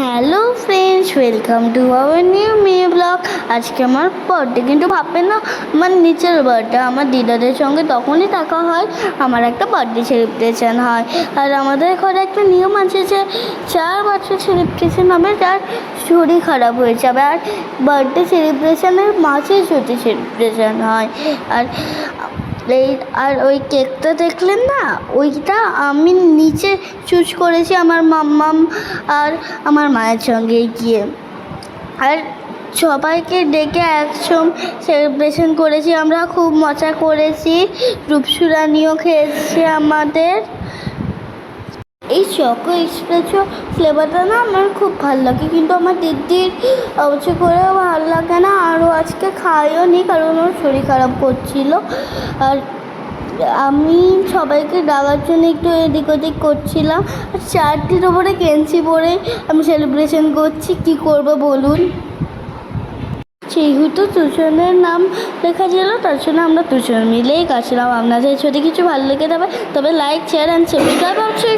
Hello friends welcome to our new মেয়ে vlog আজকে আমার বার্থডে কিন্তু ভাববেন না, আমার নিচের বার্থডে আমার দিদাদের সঙ্গে তখনই থাকা হয়, আমার একটা বার্থডে সেলিব্রেশন হয়। আর আমাদের ঘরে একটা নিয়ম আছে যে, চার বছর সেলিব্রেশন হবে, যার শরীর খারাপ হয়ে যাবে। আর বার্থডে সেলিব্রেশনের মাঝে যদি সেলিব্রেশন হয়। আর এই, আর ওই কেকটা দেখলেন না? ওইটা আমি নিচে চুজ করেছি আমার মাম্মাম আর আমার মায়ের সঙ্গে গিয়ে। আর সবাইকে ডেকে একসম সেলিব্রেশন করেছি। আমরা খুব মজা করেছি। রূপসুরানিও খেয়েছি আমাদের। এই চকো এক্সপ্রেসো ফ্লেভারটা না আমার খুব ভালো লাগে, কিন্তু আমার দিদির অবশ্য করেও ভালো লাগে না আরও আজকে খাইও নি, কারণ ওর শরীর খারাপ করছিল। আর আমি সবাইকে ডাকার জন্য একটু এদিক ওদিক করছিলাম। আর চারটির ওপরে কেঞ্চি পরে আমি সেলিব্রেশন করছি, কি করব বলুন? যেহেতু তুষনের নাম লেখা ছিল, তার জন্য আমরা তুষন মিলেই গেছিলাম আপনাদের যদি কিছু ভালো লেগে যাবে তবে লাইক শেয়ার অ্যান্ড সাবস্ক্রাইব অবশ্যই